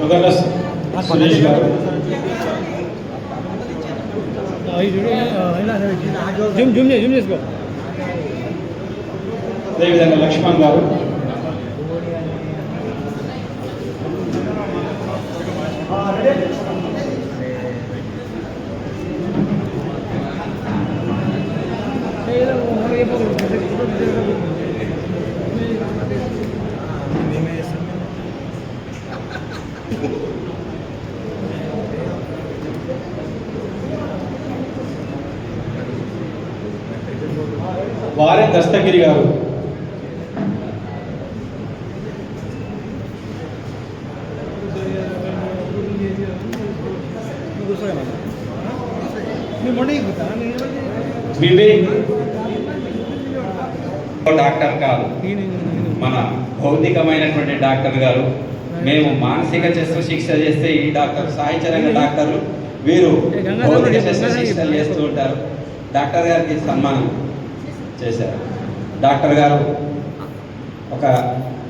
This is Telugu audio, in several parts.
మొదట సురేష్ గారు జూమ్ జూమ్ చేసి జూమ్ చేసుకో అదేవిధంగా లక్ష్మణ్ గారు వారే దస్తగిరి గారు. డాక్టర్ కాదు. మన భౌతికమైనటువంటి డాక్టర్ గారు. మేము మానసిక శస్త్రచికిత్స చేస్తే ఈ డాక్టర్ సాయి చరణ్ డాక్టర్లు వీరు భౌతిక శస్త్రచికిత్సలు చేస్తూ ఉంటారు. డాక్టర్ గారికి సన్మానం. చేశారు. డాక్టర్ గారు ఒక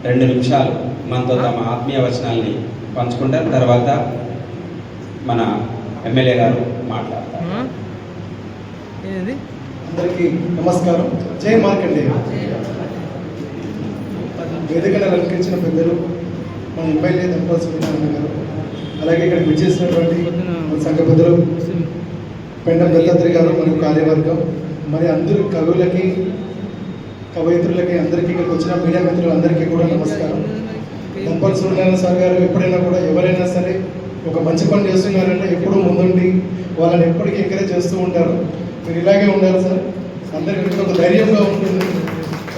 రెండు నిమిషాలు మనతో తమ ఆత్మీయ వచనాల్ని పంచుకుంటారు. తర్వాత మన ఎమ్మెల్యే గారు మాట్లాడతారు. ఏంది? అందరికీ నమస్కారం. జై మార్కండేయ వేదికను అలంకరించిన పెద్దలు మన ఎమ్మెల్యే దంపల్ సూర్యనారాయణ గారు అలాగే ఇక్కడికి విచ్చేసినటువంటి సంఘ పెద్దలు పెండం దత్తాత్రి గారు మరియు కార్యవర్గం మరి అందరు కవులకి కవయిత్రులకి అందరికీ ఇక్కడికి వచ్చిన మీడియా మిత్రులందరికీ కూడా నమస్కారం. దంపల్ సూర్యనారాయణ సార్ గారు ఎప్పుడైనా కూడా ఎవరైనా సరే ఒక మంచి పని చేస్తున్నారంటే ఎప్పుడూ ముందుండి వాళ్ళని ఎప్పటికీ ఎంకరేజ్ చేస్తూ ఉంటారు. మీరు ఇలాగే ఉండాలి సార్. అందరికీ ఒక ధైర్యంగా ఉంటుంది.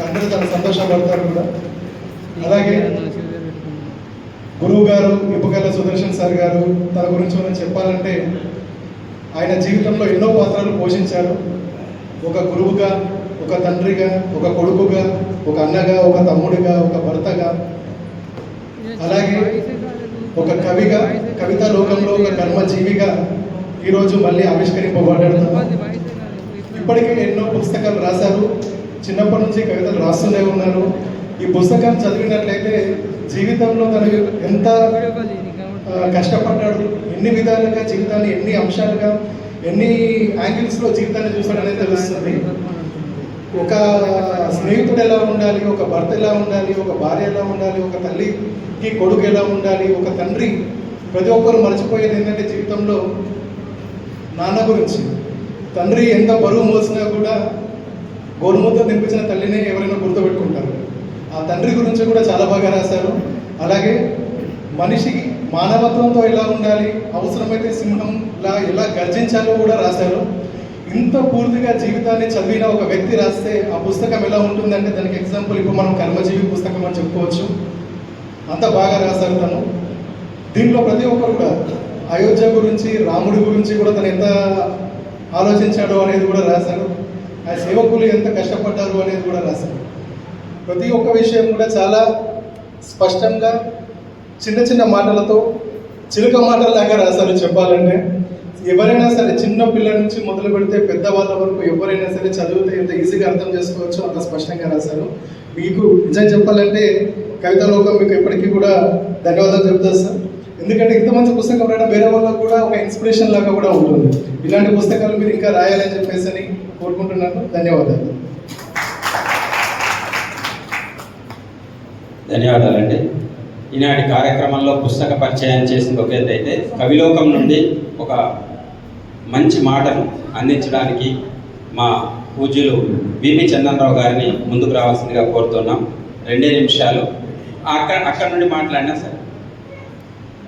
అందరూ చాలా సంతోషపడతారు కూడా. అలాగే గురువు గారు ఇప్పగల సుదర్శన్ సార్ గారు తన గురించి మనం చెప్పాలంటే ఆయన జీవితంలో ఎన్నో పాత్రలు పోషించారు. ఒక గురువుగా ఒక తండ్రిగా ఒక కొడుకుగా ఒక అన్నగా ఒక తమ్ముడిగా ఒక భర్తగా. అలాగే ఒక కవిగా కవితా లోకంలో ఒక కర్మజీవిగా ఈరోజు మళ్ళీ ఆవిష్కరింపబడ్డాడు. ఇప్పటికే ఎన్నో పుస్తకాలు రాశారు. చిన్నప్పటి నుంచి కవితలు రాస్తూనే ఉన్నారు. ఈ పుస్తకం చదివినట్లయితే జీవితంలో తను ఎంత కష్టపడ్డాడు ఎన్ని విధాలుగా జీవితాన్ని ఎన్ని అంశాలుగా ఎన్ని యాంగిల్స్లో జీవితాన్ని చూస్తాడనేది తెలుస్తుంది. ఒక స్నేహితుడు ఎలా ఉండాలి ఒక భర్త ఎలా ఉండాలి ఒక భార్య ఎలా ఉండాలి ఒక తల్లికి కొడుకు ఎలా ఉండాలి ఒక తండ్రి ప్రతి ఒక్కరు మర్చిపోయేది ఏంటంటే జీవితంలో నాన్న గురించి. తండ్రి ఎంత బరువు మోసినా కూడా గోరుముద్ద తినిపించిన తల్లిని ఎవరైనా గుర్తుపెట్టుకుంటారు. ఆ తండ్రి గురించి కూడా చాలా బాగా రాశారు. అలాగే మనిషి మానవత్వంతో ఎలా ఉండాలి అవసరమైతే సింహంలా ఎలా గర్జించాలో కూడా రాశారు. ఇంత పూర్తిగా జీవితాన్ని చదివిన ఒక వ్యక్తి రాస్తే ఆ పుస్తకం ఎలా ఉంటుందంటే దానికి ఎగ్జాంపుల్ ఇప్పుడు మనం కర్మజీవి పుస్తకం అని చెప్పుకోవచ్చు. అంత బాగా రాశారు తను. దీంట్లో ప్రతి ఒక్కరు కూడా అయోధ్య గురించి రాముడి గురించి కూడా తను ఎంత ఆలోచించాడో అనేది కూడా రాశారు. ఆ సేవకులు ఎంత కష్టపడ్డారు అనేది కూడా రాశారు. ప్రతి ఒక్క విషయం కూడా చాలా స్పష్టంగా చిన్న చిన్న మాటలతో చిలుక మాటల దగ్గర అసలు చెప్పాలంటే. ఎవరైనా సరే చిన్న పిల్లల నుంచి మొదలు పెడితే పెద్దవాళ్ళ వరకు ఎవరైనా సరే చదివితే ఎంత ఈజీగా అర్థం చేసుకోవచ్చు అంత స్పష్టంగా రాశారు. మీకు నిజం చెప్పాలంటే కవితా లోకం మీకు ఎప్పటికీ కూడా ధన్యవాదాలు చెప్తారు సార్. ఎందుకంటే ఇంత మంచి పుస్తకం రాయడం వేరే వాళ్ళకు కూడా ఒక ఇన్స్పిరేషన్ లాగా కూడా ఉంటుంది. ఇలాంటి పుస్తకాలు మీరు ఇంకా రాయాలని చెప్పేసి అని కోరుకుంటున్నాను. ధన్యవాదాలు. ధన్యవాదాలండి. ఈనాటి కార్యక్రమంలో పుస్తక పరిచయం చేసింది ఒక అయితే కవిలోకం నుండి ఒక మంచి మాటను అందించడానికి మా పూజ్యులు బిపి చందనరావు గారిని ముందుకు రావాల్సిందిగా కోరుతున్నాం. రెండే నిమిషాలు. అక్కడ అక్కడ నుండి మాట్లాడినా సరే.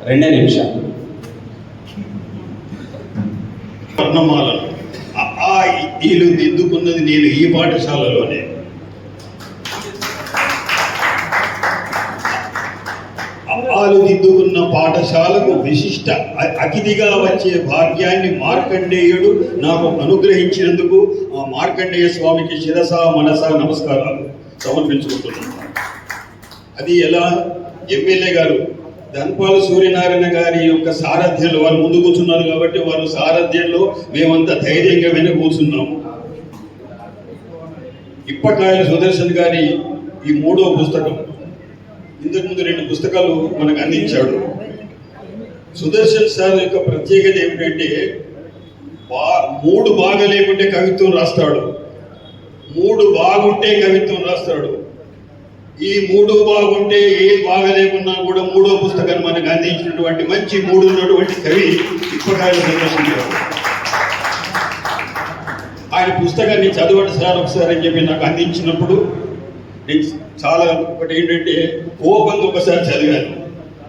రెండే నిమిషాలు. వర్ణమాల ఆ దిద్దుకున్నది నేను ఈ పాఠశాలలోనే. పాఠశాలకు విశిష్ట అతిథిగా వచ్చే భాగ్యాన్ని మార్కండేయుడు నాకు అనుగ్రహించినందుకు ఆ మార్కండేయ స్వామికి శిరస మనస నమస్కారాలు సమర్పించుకుంటున్నాను. అది ఎలా? ఎమ్మెల్యే గారు ధన్పాల్ సూర్యనారాయణ గారి యొక్క సారథ్యంలో వారు ముందు కూర్చున్నారు కాబట్టి వారు సారథ్యంలో మేమంతా ధైర్యంగా వెనక కూర్చున్నాము ఇప్పకాయల సుదర్శన్ గారి ఈ మూడో పుస్తకం ఇంతకుముందు రెండు పుస్తకాలు మనకు అందించాడు. సుదర్శన్ సార్ యొక్క ప్రత్యేకత ఏమిటంటే బా మూడు బాగా లేకుంటే కవిత్వం రాస్తాడు. మూడు బాగుంటే కవిత్వం రాస్తాడు. ఈ మూడు బాగుంటే ఏ బాగా లేకున్నా కూడా మూడో పుస్తకాన్ని మనకు అందించినటువంటి మంచి మూడు ఉన్నటువంటి కవి ఇప్పటికాయలు సుదర్శన్ ఆయన పుస్తకాన్ని చదవండి సార్ ఒకసారి అని చెప్పి నాకు అందించినప్పుడు నేను చాలా ఒకటి ఏంటంటే కోపంగా ఒకసారి చదివాను.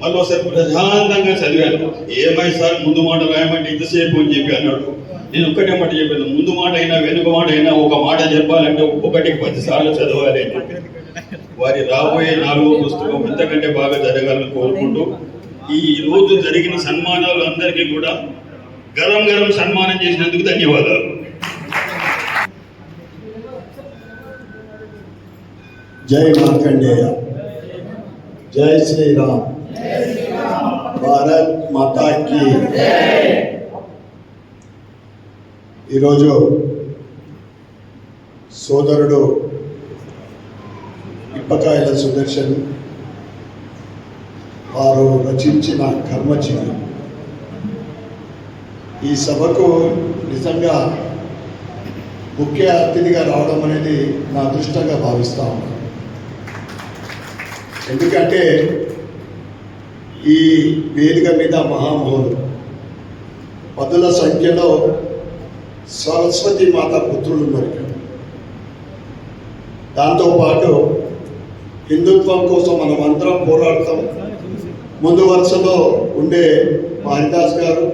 మళ్ళీ ఒకసారి ప్రశాంతంగా చదివాను. ఏమై సార్ ముందు మాట రాయమంటే ఇంతసేపు అని చెప్పి అన్నాడు. నేను ఒక్కటే మాట చెప్పాను ముందు మాట అయినా వెనుక మాట అయినా ఒక మాట చెప్పాలంటే ఒక్కొక్కటి పదిసార్లు చదవాలి అని చెప్పి. వారి రాబోయే నాలుగో పుస్తకం ఎంతకంటే బాగా జరగాలని కోరుకుంటూ ఈ రోజు జరిగిన సన్మానాలు అందరికీ కూడా గరం గరం సన్మానం చేసినందుకు ధన్యవాదాలు. జై మార్కండేయ. జై శ్రీరామ్. భారత్ మాతాకి ఈరోజు సోదరుడు ఇప్పకాయల సుదర్శన్ వారు రచించిన కర్మచిహ్నం. ఈ సభకు నిజంగా ముఖ్య అతిథిగా రావడం అనేది నా అదృష్టంగా భావిస్తా ఉన్నాను. ఎందుకంటే ఈ వేదిక మీద మహామహులు. పదుల సంఖ్యలో సరస్వతి మాత పుత్రులు ఉన్నారు ఇక్కడ. దాంతోపాటు హిందుత్వం కోసం మనం అందరం పోరాడతాం. ముందు వరుసలో ఉండే మా హరిదాస్ గారు